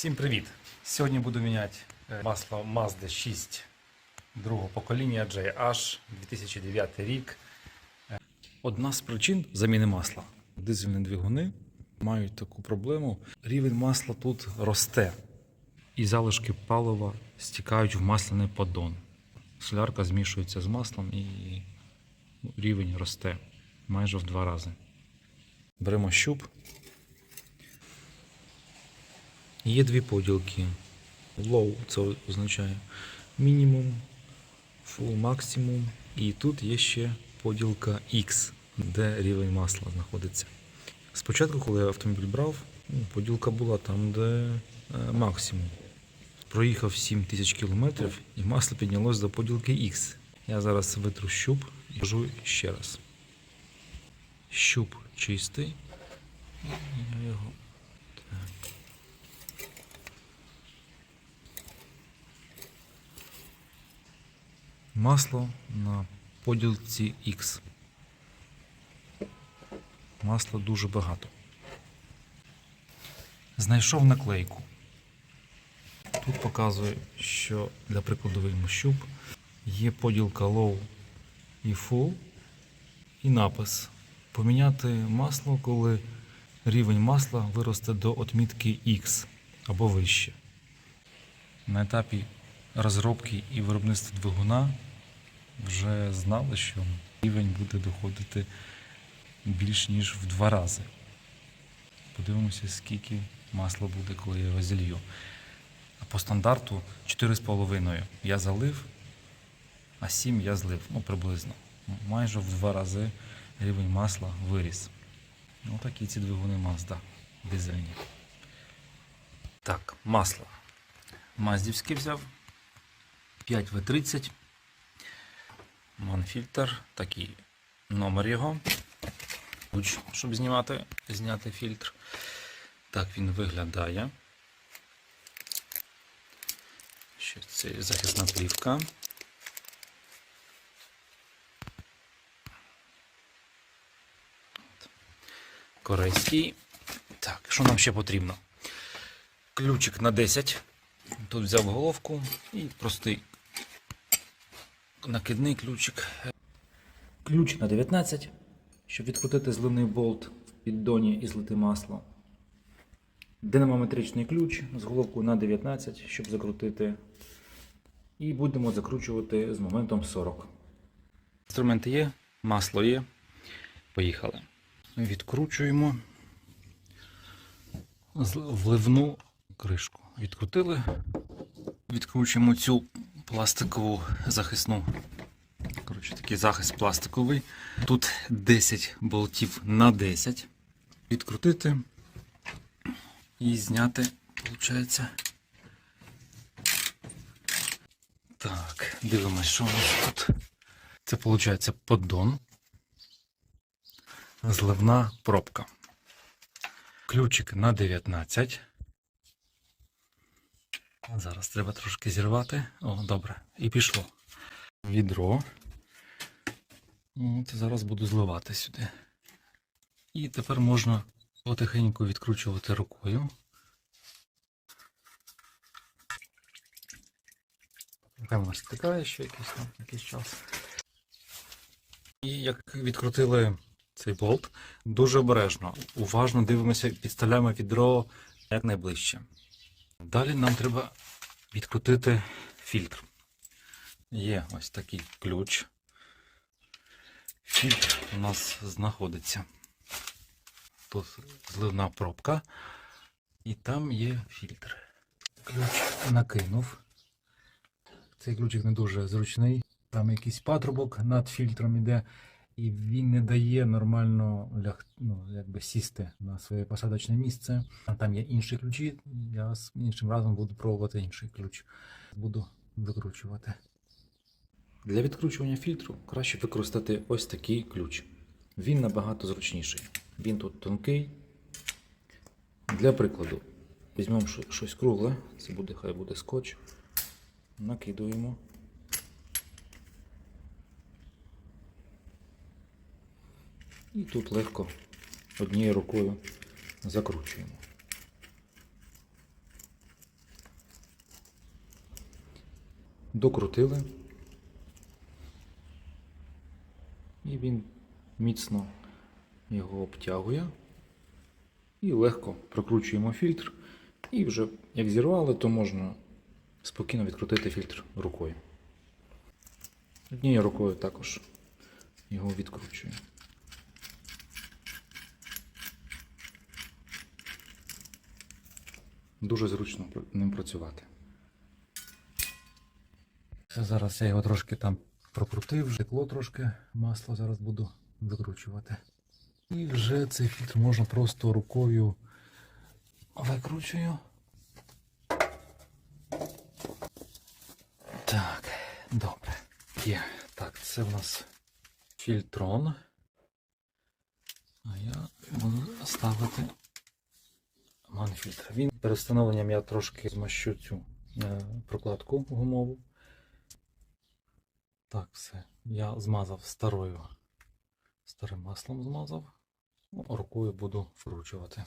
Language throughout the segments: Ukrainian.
Всім привіт! Сьогодні буду міняти е, масло Mazda 6 другого покоління JH 2009 рік. Е, Одна з причин заміни масла. Дизельні двигуни мають таку проблему. Рівень масла тут росте, і залишки палива стікають в масляний поддон. Солярка змішується з маслом і ну, рівень росте майже в два рази. Беремо щуп. Є дві поділки. Low це означає мінімум, full максимум. І тут є ще поділка X, де рівень масла знаходиться. Спочатку, коли я автомобіль брав, ну, поділка була там, де е, максимум. Проїхав 7 тисяч кілометрів і масло піднялось до поділки X. Я зараз витру щуп і кажу ще раз. Щуп чистий. Я його Масло на поділці X. Масла дуже багато. Знайшов наклейку. Тут показує, що для прикладу щуп є поділка low і full і напис. Поміняти масло, коли рівень масла виросте до отмітки X або вище. На етапі розробки і виробництва двигуна вже знали, що рівень буде доходити більш ніж в два рази. Подивимося, скільки масла буде, коли я його зілью. А по стандарту 4,5 я залив, а 7 я злив, ну приблизно. Майже в два рази рівень масла виріс. Ну такі ці двигуни Mazda дизельні. Так, масло. Маздівське взяв. 5В30. Манфільтр. Такий номер його. Ключ, щоб знімати, зняти фільтр. Так він виглядає. Ще це захисна плівка. Корейський. Так, що нам ще потрібно? Ключик на 10. Тут взяв головку і простий накидний ключик. Ключ на 19, щоб відкрутити зливний болт в піддоні і злити масло. Динамометричний ключ з головкою на 19, щоб закрутити. І будемо закручувати з моментом 40. Інструменти є, масло є. Поїхали. Відкручуємо вливну кришку. Відкрутили. Відкручуємо цю пластикову захисну. Коротше, такий захист пластиковий. Тут 10 болтів на 10. Відкрутити і зняти, виходить. Так, дивимось, що у нас тут. Це виходить поддон. Зливна пробка. Ключик на 19. Зараз треба трошки зірвати. О, добре. І пішло. Відро. От, зараз буду зливати сюди. І тепер можна потихеньку відкручувати рукою. Певно, стикає ще якийсь, там, якийсь час. І як відкрутили цей болт, дуже обережно, уважно дивимося, підставляємо відро якнайближче. Далі нам треба відкрутити фільтр. Є ось такий ключ. Фільтр у нас знаходиться. Тут зливна пробка, і там є фільтр. Ключ накинув. Цей ключик не дуже зручний. Там якийсь патрубок над фільтром іде, і він не дає нормально ляг, ну, якби сісти на своє посадочне місце. Там є інші ключі. Я з іншим разом буду пробувати інший ключ. Буду викручувати. Для відкручування фільтру краще використати ось такий ключ. Він набагато зручніший. Він тут тонкий. Для прикладу, візьмемо щось кругле, це буде, хай буде скотч. Накидуємо. І тут легко однією рукою закручуємо. Докрутили. І він міцно його обтягує. І легко прокручуємо фільтр. І вже як зірвали, то можна спокійно відкрутити фільтр рукою. Однією рукою також його відкручуємо. Дуже зручно ним працювати. Зараз я його трошки там прокрутив, текло трошки масло, зараз буду викручувати. І вже цей фільтр можна просто рукою викручую. Так, добре. Є. Так, це в нас фільтрон. А я буду ставити манфільтр. Він перед встановленням я трошки змащу цю е, прокладку гумову. Так, все. Я змазав старою. Старим маслом змазав. Ну, Рукою буду вкручувати.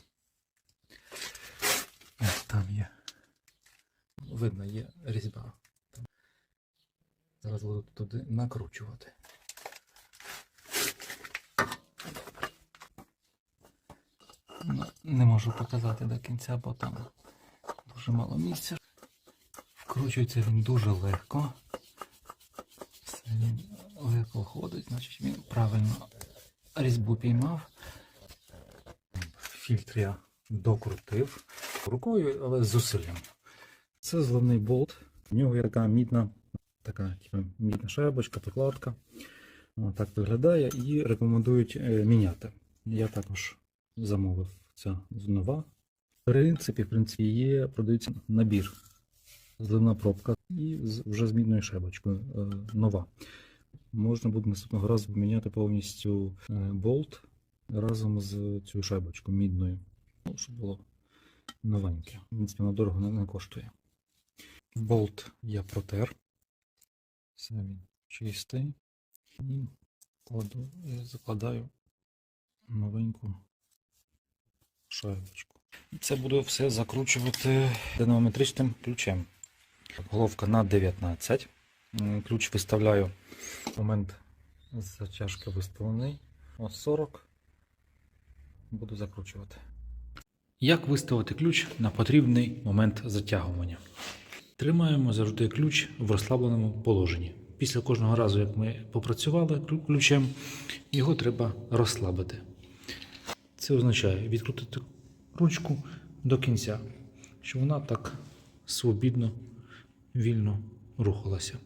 Е, Там є. Видно, є різьба. Зараз буду туди накручувати. Не можу показати до кінця, бо там дуже мало місця. Вкручується він дуже легко. Все він легко ходить, значить він правильно різьбу піймав. Фільтр я докрутив рукою, але з зусиллям. Це зливний болт. У нього є така мідна, така типу, мідна шайбочка, прикладка. Так виглядає і рекомендують е, міняти. Я також замовив ця нова. В принципі, в принципі, є, продається набір. Зливна пробка і вже з мідною шайбочкою е, нова. Можна буде наступного разу поміняти повністю е, болт разом з цією шайбочкою мідною. Ну, щоб було новеньке. В принципі, воно дорого не, коштує. Болт я протер. Все він чистий. І кладу, закладаю новеньку шайбочку. І це буду все закручувати динамометричним ключем. Головка на 19. Ключ виставляю. Момент затяжки виставлений. Ось 40. Буду закручувати. Як виставити ключ на потрібний момент затягування? Тримаємо завжди ключ в розслабленому положенні. Після кожного разу, як ми попрацювали ключем, його треба розслабити. Це означає відкрутити ручку до кінця, щоб вона так свобідно, вільно рухалася.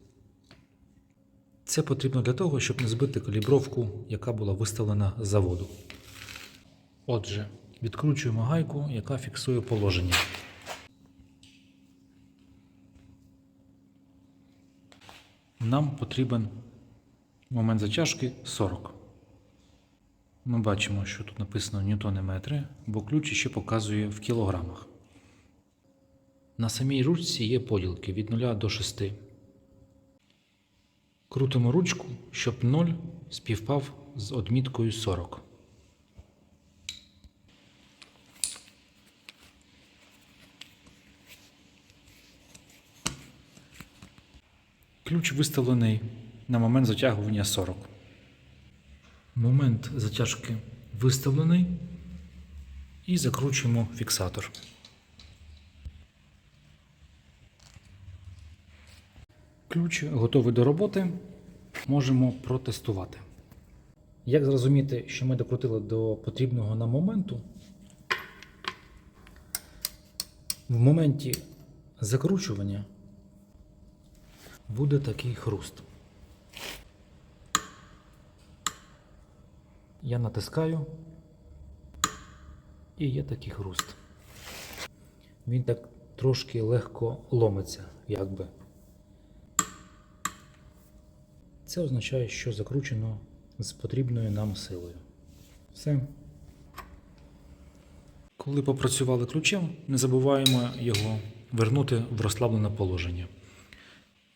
Це потрібно для того, щоб не збити калібровку, яка була виставлена з заводу. Отже, відкручуємо гайку, яка фіксує положення. Нам потрібен момент затяжки 40. Ми бачимо, що тут написано ньютони метри, бо ключ ще показує в кілограмах. На самій ручці є поділки від 0 до 6. Крутимо ручку, щоб 0 співпав з одміткою 40. Ключ виставлений на момент затягування 40. Момент затяжки виставлений і закручуємо фіксатор. Ключ готовий до роботи. Можемо протестувати. Як зрозуміти, що ми докрутили до потрібного нам моменту? В моменті закручування буде такий хруст. Я натискаю і є такий хруст. Він так трошки легко ломиться, якби. Це означає, що закручено з потрібною нам силою. Все. Коли попрацювали ключем, не забуваємо його вернути в розслаблене положення.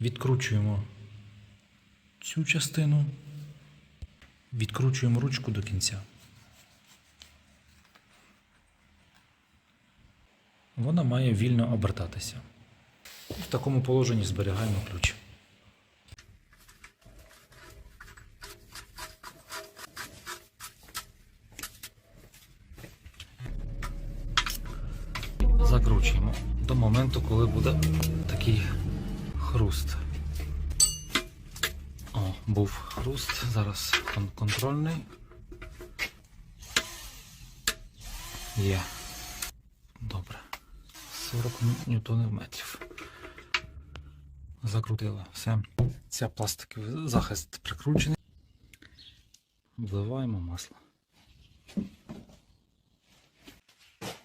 Відкручуємо цю частину, Відкручуємо ручку до кінця. Вона має вільно обертатися. В такому положенні зберігаємо ключ. Закручуємо до моменту, коли буде такий хруст. Був хруст, зараз контрольний. Є. Добре. 40 ньютонів метрів. Закрутили. Все. Ця пластиковий захист прикручений. Вливаємо масло.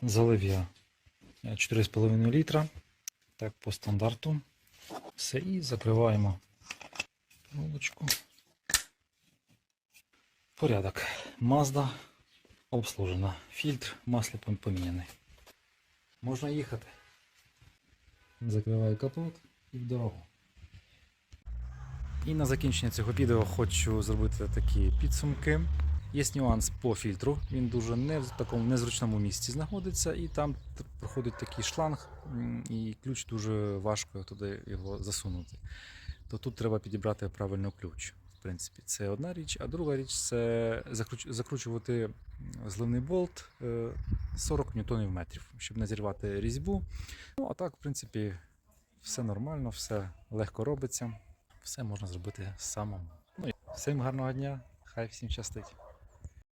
Залив я 4,5 літра. Так, по стандарту. Все і закриваємо вулочку. Порядок. Mazda обслужена. Фільтр масло пом- поміняний. Можна їхати. Закриваю капот і в дорогу. І на закінчення цього відео хочу зробити такі підсумки. Є нюанс по фільтру. Він дуже не в такому незручному місці знаходиться, і там проходить такий шланг, і ключ дуже важко туди його засунути. То тут треба підібрати правильно ключ. В принципі, це одна річ, а друга річ це закручувати зливний болт е, 40 ньютонів метрів, щоб не зірвати різьбу. Ну, а так, в принципі, все нормально, все легко робиться, все можна зробити самому. Ну всім гарного дня, хай всім щастить.